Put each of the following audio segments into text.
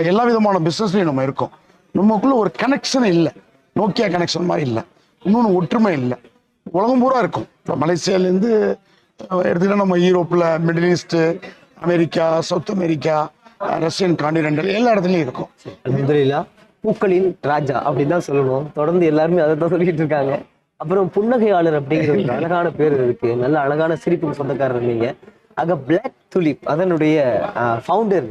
எல்லா விதமான பிஸ்னஸ்லையும் நம்ம இருக்கோம். நமக்குள்ள ஒரு கனெக்ஷன் இல்லை. நோக்கியா கனெக்ஷன் மாதிரி இல்லை. இன்னொன்று ஒற்றுமை இல்லை. உலகம் பூரா இருக்கும். இப்போ மலேசியாலேருந்து எடுத்துக்கிட்டா நம்ம யூரோப்பில் middle east America south America Russian continental எல்லா இடத்துலையும் இருக்கும். அல்ஹம்துலில்லா பூக்களின் ராஜா அப்படின்னு தான் சொல்லணும். தொடர்ந்து எல்லாருமே அதை தான் சொல்லிட்டு இருக்காங்க. அப்புறம் புன்னகையாளர் அப்படிங்கிற ஒரு அழகான பேர் இருக்கு. நல்ல அழகான சிரிப்புக்கு சொந்தக்காரர் நீங்க. அங்க பிளாக் துலிப் அதனுடைய ஃபவுண்டர்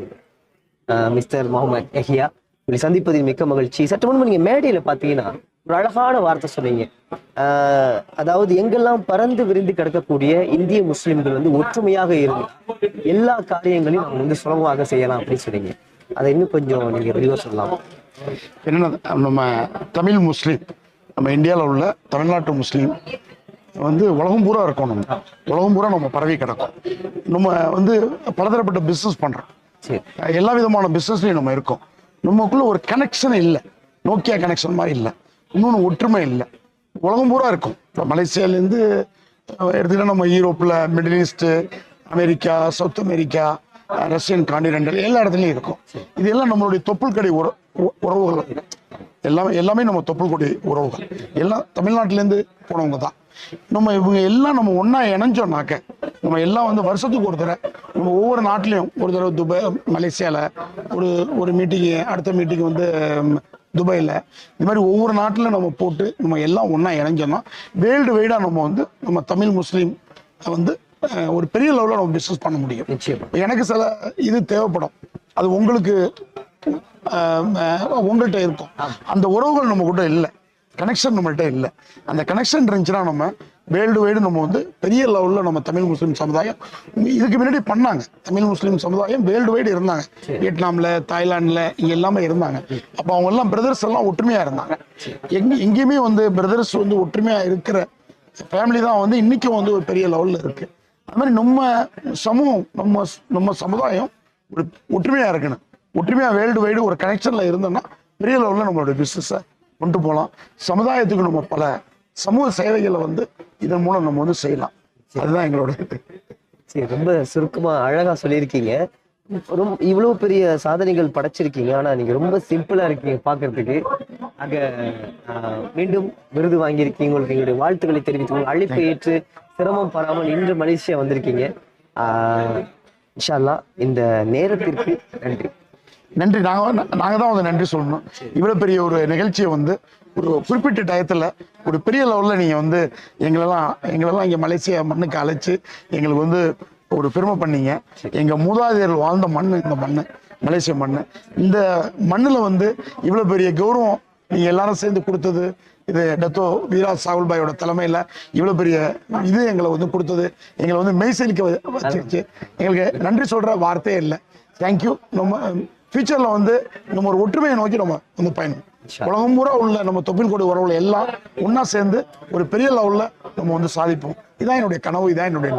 மிஸ்டர் முகமது எஹியா. உங்களை சந்திப்பதில் மிக்க மகிழ்ச்சி. சற்று முன்பு நீங்க மேடையில பாத்தீங்கன்னா ஒரு அழகான வார்த்தை சொன்னீங்க. ஆஹ் அதாவது எங்கெல்லாம் பறந்து விரிந்து கிடக்கக்கூடிய இந்திய முஸ்லிம்கள் வந்து ஒற்றுமையாக இருந்து எல்லா காரியங்களையும் நம்ம வந்து சுலபமாக செய்யலாம் அப்படின்னு சொன்னீங்க. அதை இன்னும் கொஞ்சம் நீங்க விரிவாக சொல்லலாம்? என்ன நம்ம தமிழ் முஸ்லீம் நம்ம இந்தியாவில் உள்ள தமிழ்நாட்டு முஸ்லீம் வந்து உலகம் பூரா இருக்கோம் நம்ம உலகம் பூரா நம்ம பரவி கிடக்கும். நம்ம வந்து பலதரப்பட்ட பிஸ்னஸ் பண்ணுறோம் எல்லா விதமான பிஸ்னஸ்லையும் நம்ம இருக்கோம். நமக்குள்ள ஒரு கனெக்ஷன் இல்லை. நோக்கியா கனெக்ஷன் மாதிரி இல்லை. இன்னொன்று ஒற்றுமை இல்லை. உலகம் பூரா இருக்கும். இப்போ மலேசியாலேருந்து எடுத்துக்கிட்டா நம்ம யூரோப்பில் middle east America south America Russian continental எல்லா இடத்துலையும் இருக்கும். இது எல்லாம் நம்மளுடைய தொப்புள் கடி உற உறவுகள் எல்லாமே எல்லாமே நம்ம தொப்புள் கொடி உறவுகள். எல்லாம் தமிழ்நாட்டிலேருந்து போனவங்க தான். நம்ம இவங்க எல்லாம் நம்ம ஒன்றா இணைஞ்சோம்னாக்க நம்ம எல்லாம் வந்து வருஷத்துக்கு ஒரு தடவை. நம்ம ஒவ்வொரு நாட்டிலையும் ஒரு தடவை துபாய் மலேசியாவில் ஒரு ஒரு மீட்டிங்கு அடுத்த மீட்டிங் வந்து துபாயில். இந்த மாதிரி ஒவ்வொரு நாட்டில் நம்ம போட்டு நம்ம எல்லாம் ஒன்றா இணைஞ்சோம்னா வேர்ல்டு வைடாக நம்ம வந்து நம்ம தமிழ் முஸ்லீம் வந்து ஒரு பெரிய லெவலில் நம்ம பிஸ்னஸ் பண்ண முடியும். எனக்கு சில இது தேவைப்படும். அது உங்களுக்கு உங்கள்கிட்ட இருக்கும். அந்த உறவுகள் நம்ம கூட இல்லை. கனெக்ஷன் நம்மள்ட்ட இல்லை. அந்த கனெக்ஷன் இருந்துச்சுன்னா நம்ம வேர்ல்டு வைடு நம்ம வந்து பெரிய லெவலில் நம்ம தமிழ் முஸ்லீம் சமுதாயம் இதுக்கு முன்னாடி பண்ணாங்க. தமிழ் முஸ்லீம் சமுதாயம் வேர்ல்டு வைடு இருந்தாங்க. வியட்நாமில் தாய்லாண்டில் இங்கே எல்லாமே இருந்தாங்க. அப்போ அவங்க எல்லாம் பிரதர்ஸ் எல்லாம் ஒற்றுமையாக இருந்தாங்க. எங்க எங்கேயுமே வந்து பிரதர்ஸ் வந்து ஒற்றுமையாக இருக்கிற ஃபேமிலி தான் வந்து இன்னைக்கும் வந்து ஒரு பெரிய லெவலில் இருக்கு. அது மாதிரி நம்ம சமூகம் நம்ம நம்ம சமுதாயம் ஒரு ஒற்றுமையா இருக்கணும். ஒற்றுமையா வேர்ல்டு வைடு ஒரு கனெக்ஷன்ல இருந்தோம்னா பெரிய லெவலில் நம்மளோட பிஸ்னஸை கொண்டு போகலாம் சமுதாயத்துக்கு நம்ம பல சமூக சேவைகளை வந்து இதன் மூலம் நம்ம வந்து செய்யலாம். அதுதான் எங்களோட. சரி ரொம்ப சுருக்கமா அழகா சொல்லியிருக்கீங்க. ரொம்ப இவ்வளவு பெரிய சாதனைகள் படைச்சிருக்கீங்க. ஆனா நீங்க ரொம்ப சிம்பிளா இருக்கீங்க பாக்குறதுக்கு. ஆஹ், மீண்டும் விருது வாங்கியிருக்கீங்க. உங்களுக்கு எங்களுடைய வாழ்த்துக்களை தெரிவித்து அழைப்பை ஏற்று சிரமம் பாராமல் இன்று மலேசியா வந்திருக்கீங்க. ஆஹ், இன்ஷா அல்லாஹ் இந்த நேரத்திற்கு நன்றி. நன்றி. நாங்கள் நாங்கள் தான் வந்து நன்றி சொல்லணும். இவ்வளோ பெரிய ஒரு நிகழ்ச்சியை வந்து ஒரு குறிப்பிட்ட டயத்தில் ஒரு பெரிய லெவலில் நீங்கள் வந்து எங்களெல்லாம் எங்களெல்லாம் இங்கே மலேசியா மண்ணுக்கு அழைச்சி எங்களுக்கு வந்து ஒரு பெருமை பண்ணீங்க. எங்கள் மூதாதையர்கள் வாழ்ந்த மண் இந்த மண் மலேசிய மண் இந்த மண்ணில் வந்து இவ்வளோ பெரிய கௌரவம் நீங்கள் எல்லாரும் சேர்ந்து கொடுத்தது இது டத்தோ வீரா சாகுல் பாயோட தலைமையில் இவ்வளோ பெரிய இது எங்களை வந்து கொடுத்தது. எங்களை வந்து மெய்சலிக்க வச்சிருச்சு. எங்களுக்கு நன்றி சொல்கிற வார்த்தையே இல்லை. தேங்க்யூ நம்ம ஃபியூச்சரில் வந்து நம்ம ஒரு ஒற்றுமையை நோக்கி நம்ம வந்து பயணம். உலகம் பூரா உள்ள நம்ம தொப்பில் கொடி உறவுல எல்லாம் ஒன்றா சேர்ந்து ஒரு பெரிய லெவலில் நம்ம வந்து சாதிப்போம். இதான் என்னுடைய கனவு இதான் என்னுடைய.